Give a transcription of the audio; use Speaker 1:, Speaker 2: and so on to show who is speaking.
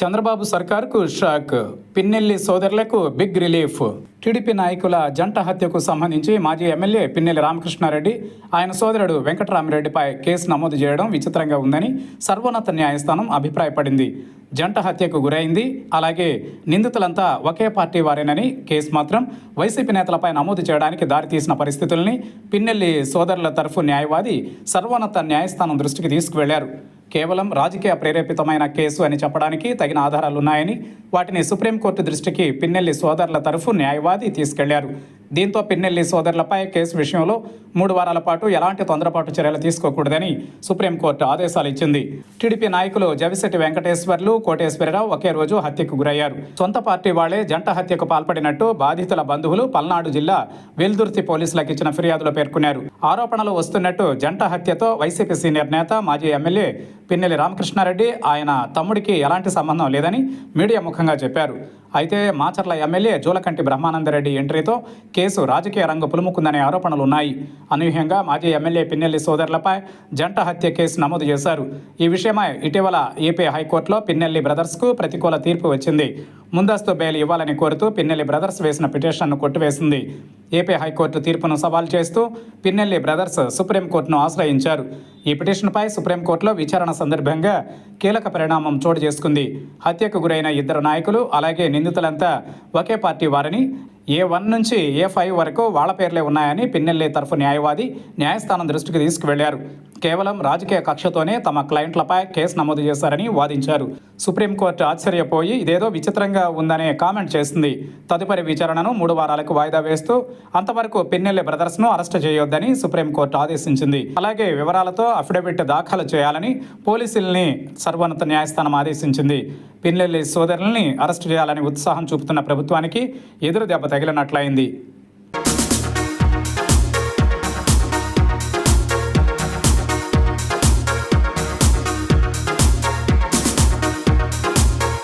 Speaker 1: Chandrababu సర్కార్కు shock. Pinnelli సోదరులకు big relief. TDP నాయకుల జంట హత్యకు సంబంధించి మాజీ ఎమ్మెల్యే పిన్నెల్లి రామకృష్ణారెడ్డి ఆయన సోదరుడు వెంకటరామిరెడ్డిపై కేసు నమోదు చేయడం విచిత్రంగా ఉందని సర్వోన్నత న్యాయస్థానం అభిప్రాయపడింది. జంట హత్యకు గురైంది. అలాగే నిందితులంతా ఒకే పార్టీ వారేనని కేసు మాత్రం వైసీపీ నేతలపై నమోదు చేయడానికి దారితీసిన పరిస్థితుల్ని పిన్నెల్లి సోదరుల తరఫు న్యాయవాది సర్వోన్నత న్యాయస్థానం దృష్టికి తీసుకువెళ్ళారు. కేవలం రాజకీయ ప్రేరేపితమైన కేసు అని చెప్పడానికి తగిన ఆధారాలున్నాయని వాటిని సుప్రీంకోర్టు దృష్టికి పిన్నెల్లి సోదరుల తరఫు న్యాయవాది తీసుకెళ్ళారు. దీంతో పిన్నెల్లి సోదరులపై కేసు విషయంలో మూడు వారాల పాటు ఎలాంటి తొందరపాటు చర్యలు తీసుకోకూడదని సుప్రీంకోర్టు ఆదేశాలు ఇచ్చింది. టీడీపీ నాయకులు జవిశెట్టి వెంకటేశ్వర్లు కోటేశ్వరరావు ఒకే రోజు హత్యకు గురయ్యారు. సొంత పార్టీ వాళ్ళే జంట హత్యకు పాల్పడినట్టు బాధితుల బంధువులు పల్నాడు జిల్లా వెల్దుర్తి పోలీసులకు ఇచ్చిన ఫిర్యాదులో పేర్కొన్నారు. ఆరోపణలు వస్తున్నట్టు జంట హత్యతో వైసీపీ సీనియర్ నేత మాజీ ఎమ్మెల్యే పిన్నెల్లి రామకృష్ణారెడ్డి ఆయన తమ్ముడికి ఎలాంటి సంబంధం లేదని మీడియా ముఖంగా చెప్పారు. అయితే మాచర్ల ఎమ్మెల్యే జూలకంటి బ్రహ్మానందరెడ్డి ఎంట్రీతో కేసు రాజకీయ రంగు పులుముకుందనే ఆరోపణలు ఉన్నాయి అనూహ్యంగా మాజీ ఎమ్మెల్యే పిన్నెల్లి సోదరులపై జంట హత్య కేసు నమోదు చేశారు. ఈ విషయమై ఇటీవల ఏపీ హైకోర్టులో పిన్నెల్లి బ్రదర్స్కు ప్రతికూల తీర్పు వచ్చింది. ముందస్తు బెయిల్ ఇవ్వాలని కోరుతూ పిన్నెల్లి బ్రదర్స్ వేసిన పిటిషన్ను కొట్టివేసింది. ఏపీ హైకోర్టు తీర్పును సవాల్ చేస్తూ పిన్నెల్లి బ్రదర్స్ సుప్రీంకోర్టును ఆశ్రయించారు. ఈ పిటిషన్పై సుప్రీంకోర్టులో విచారణ సందర్భంగా కీలక పరిణామం చోటు చేసుకుంది. హత్యకు గురైన ఇద్దరు నాయకులు అలాగే నిందితులంతా ఒకే పార్టీ వారని ఏ వన్ నుంచి ఏ ఫైవ్ వరకు వాళ్ళ పేర్లే ఉన్నాయని పిన్నెల్లి తరఫు న్యాయవాది న్యాయస్థానం దృష్టికి తీసుకువెళ్ళారు. కేవలం రాజకీయ కక్షతోనే తమ క్లయింట్లపై కేసు నమోదు చేశారని వాదించారు. సుప్రీంకోర్టు ఆశ్చర్యపోయి ఇదేదో విచిత్రంగా ఉందనే కామెంట్ చేసింది. తదుపరి విచారణను మూడు వారాలకు వాయిదా వేస్తూ అంతవరకు పిన్నెల్లి బ్రదర్స్ను అరెస్టు చేయొద్దని సుప్రీంకోర్టు ఆదేశించింది. అలాగే వివరాలతో అఫిడవిట్ దాఖలు చేయాలని పోలీసుల్ని సర్వోన్నత న్యాయస్థానం ఆదేశించింది. పిన్నెల్లి సోదరుల్ని అరెస్టు చేయాలని ఉత్సాహం చూపుతున్న ప్రభుత్వానికి ఎదురు దెబ్బ తగిలినట్లయింది.